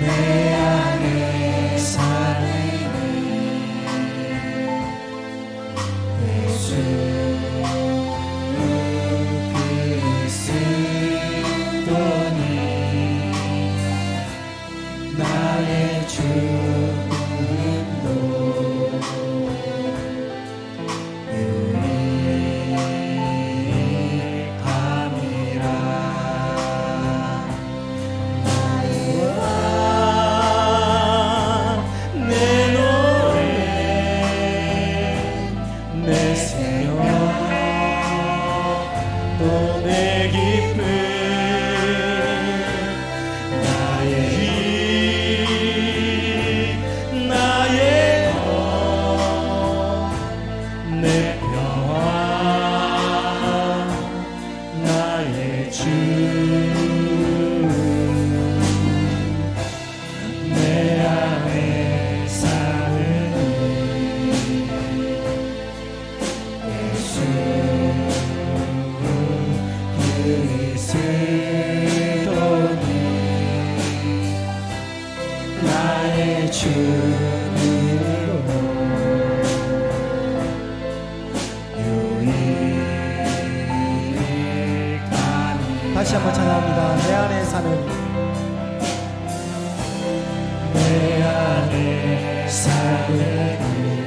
내 그리스도니 나의 주님으로 유익하니 다시 한번 찬양합니다. 내 안에 사는 내 안에 사는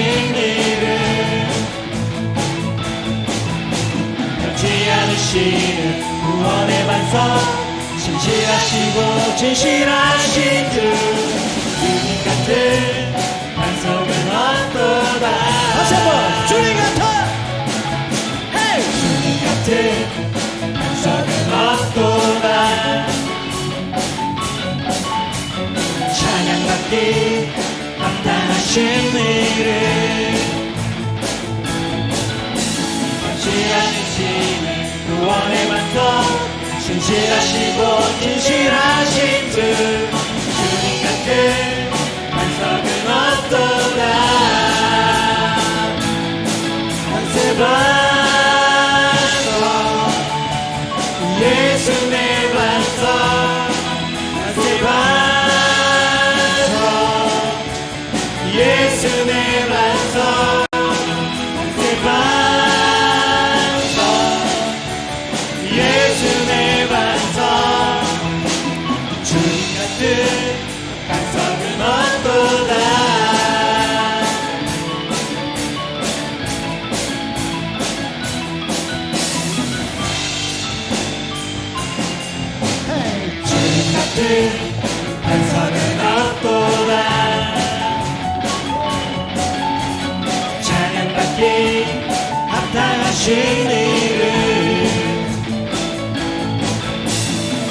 일을 변치 않으시는 구원의 반석 진실하시고 진실하신 주 주님 같은 반석은 어떠다? 다시 한번 주님 같은 주님 같은 반석은 어떠다? 찬양받기 합당하신 일을 진실하시고 진실하신 주 하신 일을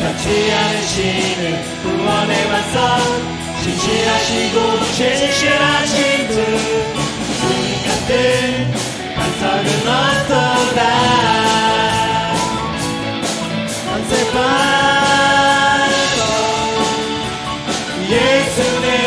같이 않으시는 구원에 맞서 진실하시고 진실하신 분 주님 같은 반석은 어떠다? 반석 반석 예수님.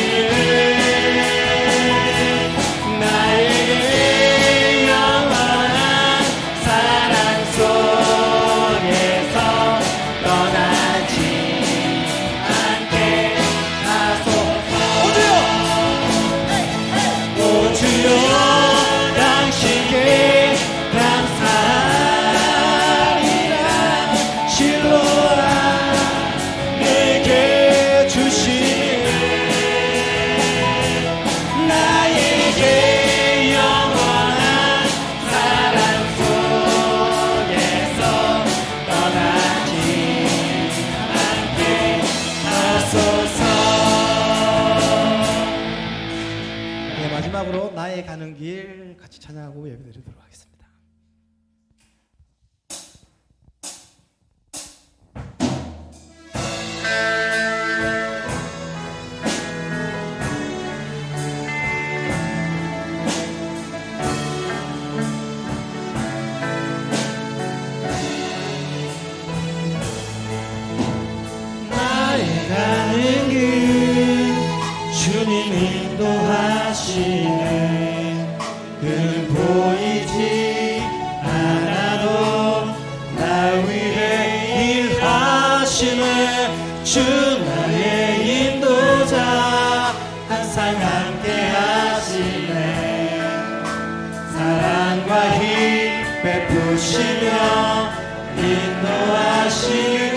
마지막으로 나의 가는 길 같이 찬양하고 예배드리도록 하겠습니다. 주님 인도하 하시는 그 보이지 않아도 나 위해 일하시는 주 나의 인도자 항상 함께 하시네. 사랑과 힘 베푸시며 인도하시는